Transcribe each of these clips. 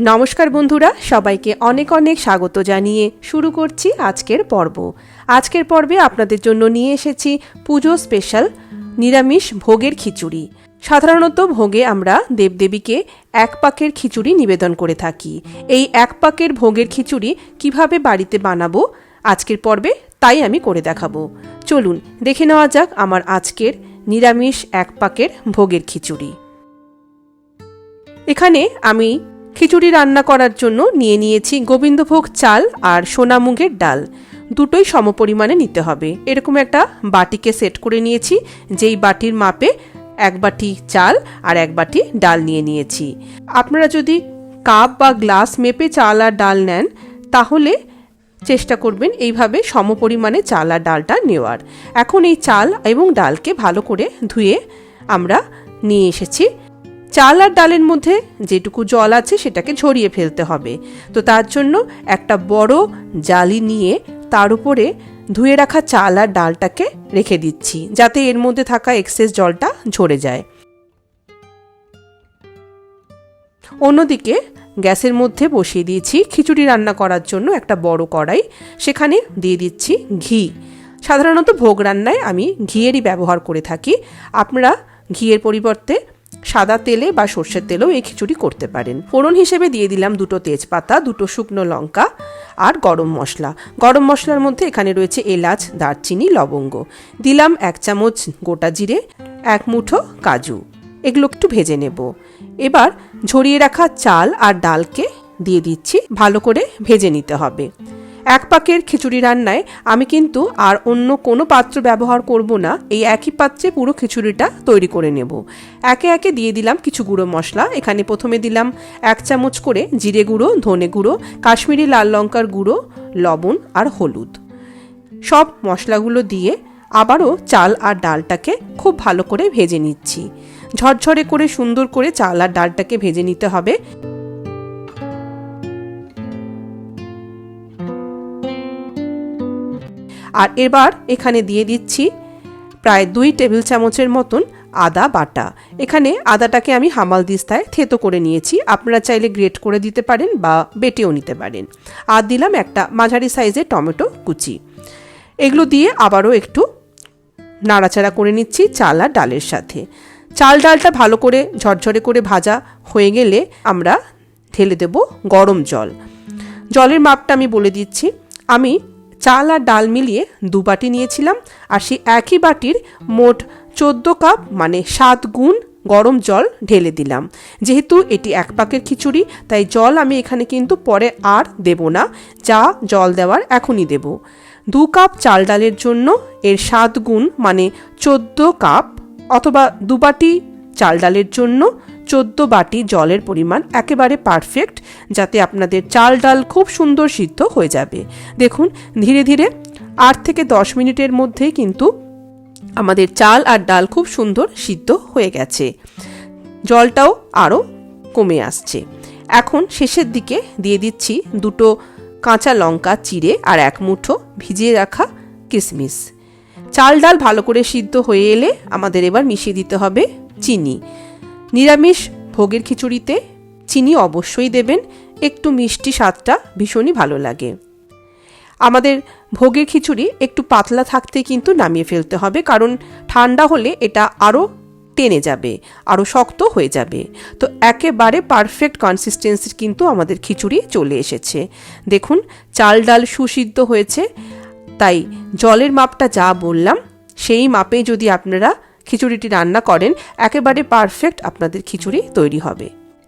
নমস্কার বন্ধুরা, সবাইকে অনেক অনেক স্বাগত জানিয়ে শুরু করছি আজকের পর্ব। আজকের পর্বে আপনাদের জন্য নিয়ে এসেছি পুজো স্পেশাল নিরামিষ ভোগের খিচুড়ি। সাধারণত ভোগে আমরা দেবদেবীকে এক পাকের খিচুড়ি নিবেদন করে থাকি। এই এক পাকের ভোগের খিচুড়ি কীভাবে বাড়িতে বানাবো আজকের পর্বে তাই আমি করে দেখাবো। চলুন, দেখে নেওয়া যাক আমার আজকের নিরামিষ এক পাকের ভোগের খিচুড়ি। এখানে আমি খিচুড়ি রান্না করার জন্য নিয়ে নিয়েছি গোবিন্দভোগ চাল আর সোনামুগের ডাল। দুটোই সমপরিমাণে নিতে হবে। এরকম একটা বাটিকে সেট করে নিয়েছি, যেই বাটির মাপে এক বাটি চাল আর এক বাটি ডাল নিয়ে নিয়েছি। আপনারা যদি কাপ বা গ্লাস মেপে চাল আর ডাল নেন, তাহলে চেষ্টা করবেন এইভাবে সমপরিমাণে চাল আর ডালটা নেওয়ার। এখন এই চাল এবং ডালকে ভালো করে ধুয়ে আমরা নিয়ে এসেছি চাল আর ডালের মধ্যে যেটুকু জল আছে সেটাকে ঝরিয়ে ফেলতে হবে। তো তার জন্য একটা বড় জালি নিয়ে তার উপরে ধুয়ে রাখা চাল আর ডালটাকে রেখে দিচ্ছি, যাতে এর মধ্যে থাকা এক্সেস জলটা ঝরে যায়। অন্যদিকে গ্যাসের মধ্যে বসিয়ে দিয়েছি খিচুড়ি রান্না করার জন্য একটা বড় কড়াই। সেখানে দিয়ে দিচ্ছি ঘি। সাধারণত ভোগ রান্নায় আমি ঘিয়েরই ব্যবহার করে থাকি। আপনারা ঘিয়ের পরিবর্তে সাদা তেলে বা সর্ষের তেলেও এই খিচুড়ি করতে পারেন। ফোড়ন হিসেবে দিয়ে দিলাম দুটো তেজপাতা, দুটো শুকনো লঙ্কা আর গরম মশলা। গরম মশলার মধ্যে এখানে রয়েছে এলাচ, দারচিনি, লবঙ্গ। দিলাম এক চামচ গোটা জিরে, এক মুঠো কাজু। এগুলো একটু ভেজে নেব। এবার ঝরিয়ে রাখা চাল আর ডালকে দিয়ে দিচ্ছি। ভালো করে ভেজে নিতে হবে। এক পাকের খিচুড়ি রান্নায় আমি কিন্তু আর অন্য কোনো পাত্র ব্যবহার করব না, এই একই পাত্রে পুরো খিচুড়িটা তৈরি করে নেব। একে একে দিয়ে দিলাম কিছু গুঁড়ো মশলা, এখানে প্রথমে দিলাম এক চামচ করে জিরে গুঁড়ো, ধনে গুঁড়ো, কাশ্মীরি লাল লঙ্কার গুঁড়ো, লবণ আর হলুদ। সব মশলাগুলো দিয়ে আবারও চাল আর ডালটাকে খুব ভালো করে ভেজে নিচ্ছি। ঝরঝরে করে সুন্দর করে চাল আর ডালটাকে ভেজে নিতে হবে। আর এবার এখানে দিয়ে দিচ্ছি প্রায় দুই টেবিল চামচের মতন আদা বাটা। এখানে আদাটাকে আমি হামাল দিস্তায় থেতো করে নিয়েছি। আপনারা চাইলে গ্রেট করে দিতে পারেন বা বেটেও নিতে পারেন। আর দিলাম একটা মাঝারি সাইজের টমেটো কুচি। এগুলো দিয়ে আবারও একটু নাড়াচাড়া করে নিচ্ছি চাল আর ডালের সাথে। চাল ডালটা ভালো করে ঝরঝরে করে ভাজা হয়ে গেলে আমরা ঢেলে দেব গরম জল। জলের মাপটা আমি বলে দিচ্ছি। আমি চাল আর ডাল মিলিয়ে দু বাটি নিয়েছিলাম, আর সেই একই বাটির মোট চোদ্দ কাপ মানে সাত গুণ গরম জল ঢেলে দিলাম। যেহেতু এটি এক পাকের খিচুড়ি, তাই জল আমি এখানে কিন্তু পরে আর দেব না, যা জল দেওয়ার এখনই দেব। দু কাপ চাল ডালের জন্য এর সাত গুণ মানে চোদ্দ কাপ, অথবা দু বাটি চাল ডালের জন্য চোদ্দ বাটি জলের পরিমাণ একেবারে পারফেক্ট যাতে আপনাদের চাল ডাল খুব সুন্দর সিদ্ধ হয়ে যাবে। দেখুন, ধীরে ধীরে আট থেকে দশ মিনিটের মধ্যেই কিন্তু আমাদের চাল আর ডাল খুব সুন্দর সিদ্ধ হয়ে গেছে। জলটাও আরও কমে আসছে। এখন শেষের দিকে দিয়ে দিচ্ছি দুটো কাঁচা লঙ্কা চিড়ে আর এক মুঠো ভিজিয়ে রাখা কিশমিশ চাল ডাল ভালো করে সিদ্ধ হয়ে এলে আমাদের এবার মিশিয়ে দিতে হবে চিনি। নিরামিষ ভোগের খিচুড়িতে চিনি অবশ্যই দেবেন, একটু মিষ্টি স্বাদটা ভীষণই ভালো লাগে। আমাদের ভোগের খিচুড়ি একটু পাতলা থাকতে কিন্তু নামিয়ে ফেলতে হবে, কারণ ঠান্ডা হলে এটা আরও টেনে যাবে, আরও শক্ত হয়ে যাবে। তো একেবারে পারফেক্ট কনসিস্টেন্সির কিন্তু আমাদের খিচুড়ি চলে এসেছে। দেখুন, চাল ডাল সুসিদ্ধ হয়েছে, তাই জলের মাপটা যা বললাম, সেই মাপে যদি আপনারা খিচুড়িটি রান্না করেন, একেবারে পারফেক্ট আপনাদের খিচুড়ি তৈরি হবে।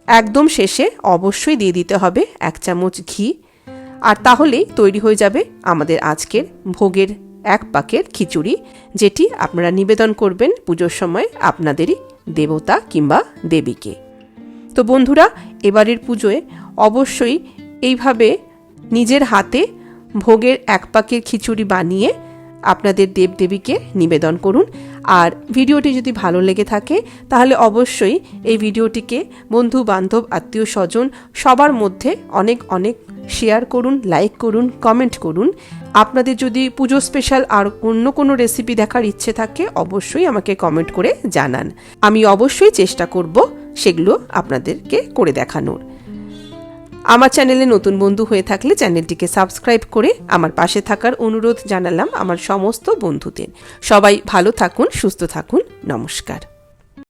একদম শেষে অবশ্যই দিয়ে দিতে হবে এক চামচ ঘি। আর তাহলেই তৈরি হয়ে যাবে আমাদের আজকের ভোগের এক পাকের খিচুড়ি, যেটি আপনারা নিবেদন করবেন পুজোর সময় আপনাদেরই দেবতা কিংবা দেবীকে। তো বন্ধুরা, এবারের পুজোয় অবশ্যই এইভাবে নিজের হাতে ভোগের এক পাকের খিচুড়ি বানিয়ে আপনাদের দেবদেবীকে নিবেদন করুন। আর ভিডিওটি যদি ভালো লেগে থাকে, তাহলে অবশ্যই এই ভিডিওটিকে বন্ধু, বান্ধব, আত্মীয় স্বজন সবার মধ্যে অনেক অনেক শেয়ার করুন লাইক করুন কমেন্ট করুন। আপনাদের যদি পুজো স্পেশাল আর অন্য কোনো রেসিপি দেখার ইচ্ছে থাকে, অবশ্যই আমাকে কমেন্ট করে জানান। আমি অবশ্যই চেষ্টা করব সেগুলো আপনাদেরকে করে দেখানোর। আমার চ্যানেলে নতুন বন্ধু হয়ে থাকলে চ্যানেলটিকে সাবস্ক্রাইব করে আমার পাশে থাকার অনুরোধ জানালাম আমার সমস্ত বন্ধুদের। সবাই ভালো থাকুন, সুস্থ থাকুন। নমস্কার।